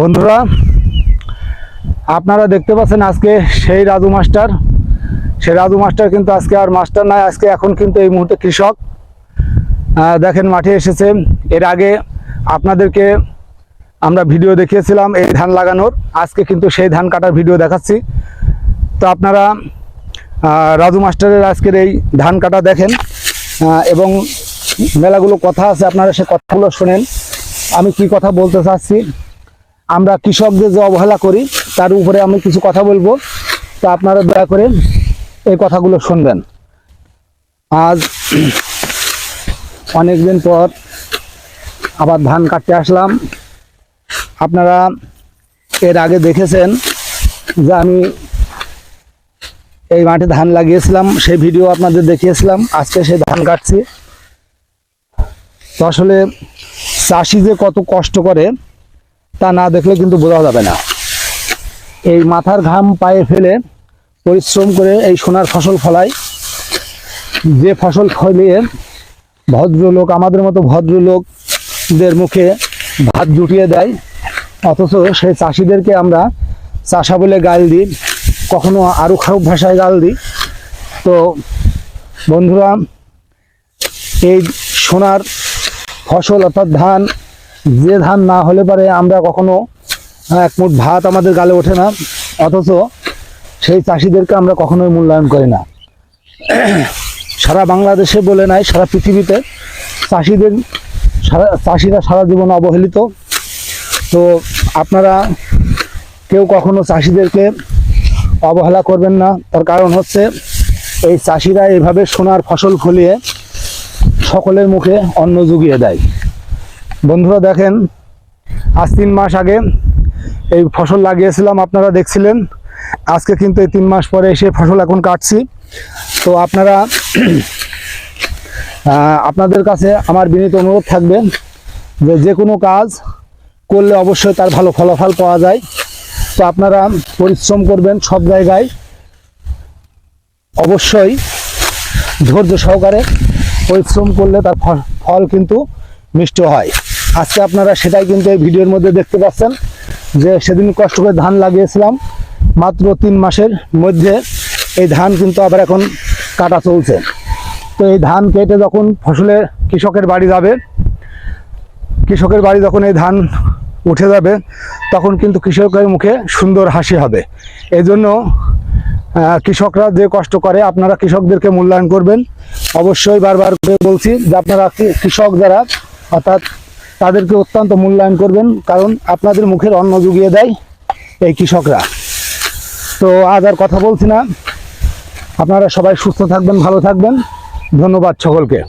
বন্ধুরা, আপনারা দেখতে পাচ্ছেন আজকে সেই রাজু মাস্টার। সেই রাজু মাস্টার কিন্তু আজকে আর মাস্টার নাই, আজকে এখন কিন্তু এই মুহূর্তে কৃষক। দেখেন মাঠে এসেছে। এর আগে আপনাদেরকে আমরা ভিডিও দেখিয়েছিলাম এই ধান লাগানোর। আজকে কিন্তু সেই ধান কাটার ভিডিও দেখাচ্ছি। তো আপনারা রাজু মাস্টারের আজকের এই ধান কাটা দেখেন। এবং মেলাগুলো কথা আছে, আপনারা সে কথাগুলো শোনেন। আমি কি কথা বলতে চাচ্ছি? আমরা কৃষকদের যে অবহেলা করি, তার উপরে আমি কিছু কথা বলব। তা আপনারা দয়া করে এই কথাগুলো শুনবেন। আজ অনেকদিন পর আবার ধান কাটতে আসলাম। আপনারা এর আগে দেখেছেন যে আমি এই মাঠে ধান লাগিয়েছিলাম, সেই ভিডিও আপনাদের দেখিয়েছিলাম, আজকে সেই ধান কাটছি। তো আসলে চাষি যে কত কষ্ট করে তা না দেখলে কিন্তু বোঝা যাবে না। এই মাথার ঘাম পায়ে ফেলে পরিশ্রম করে এই সোনার ফসল ফলায়। যে ফসল ফলিয়ে ভদ্রলোক, আমাদের মতো ভদ্রলোকদের মুখে ভাত জুটিয়ে দেয়, অথচ সেই চাষিদেরকে আমরা চাষা বলে গাল দিই, কখনো আরও খারাপ ভাষায় গাল দিই। তো বন্ধুরা, এই সোনার ফসল অর্থাৎ ধান যে ধান না হলে পারে আমরা কখনো এক মুঠ ভাত আমাদের গালে ওঠে না। অথচ সেই চাষিদেরকে আমরা কখনোই মূল্যায়ন করি না। সারা বাংলাদেশে বলে নাই, সারা পৃথিবীতে চাষিদের, সারা, চাষিরা সারা জীবন অবহেলিত। তো আপনারা কেউ কখনো চাষিদেরকে অবহেলা করবেন না। তার কারণ হচ্ছে, এই চাষিরা এইভাবে সোনার ফসল ফলিয়ে সকলের মুখে অন্ন জুগিয়ে দেয়। বন্ধুরা দেখেন, আজ তিন মাস আগে এই ফসল লাগিয়েছিলাম, আপনারা দেখছিলেন। আজকে কিন্তু এই তিন মাস পরে এসে ফসল এখন কাটছি। তো আপনারা আপনাদের কাছে আমার বিনীত অনুরোধ থাকবে যে যে কোনো কাজ করলে অবশ্যই তার ভালো ফলাফল পাওয়া যায়। তো আপনারা পরিশ্রম করবেন সব জায়গায়। অবশ্যই ধৈর্য সহকারে পরিশ্রম করলে তার ফল কিন্তু মিষ্টি হয়। আজকে আপনারা সেটাই কিন্তু এই ভিডিওর মধ্যে দেখতে পাচ্ছেন যে সেদিন কষ্ট করে ধান লাগিয়েছিলাম, মাত্র তিন মাসের মধ্যে এই ধান কিন্তু আবার এখন কাটা চলছে। তো এই ধান কেটে যখন ফসলে কৃষকের বাড়ি যাবে, কৃষকের বাড়ি যখন এই ধান উঠে যাবে, তখন কিন্তু কৃষকের মুখে সুন্দর হাসি হবে। এই জন্য কৃষকরা যে কষ্ট করে, আপনারা কৃষকদেরকে মূল্যায়ন করবেন। অবশ্যই বারবার করে বলছি যে আপনারা কৃষক যারা, অর্থাৎ তাদেরকে অত্যন্ত মূল্যায়ন করবেন, কারণ আপনাদের মুখের অন্ন জুগিয়ে দেয় এই কৃষকরা। তো আজ আর কথা বলছি না। আপনারা সবাই সুস্থ থাকবেন, ভালো থাকবেন। ধন্যবাদ সকলকে।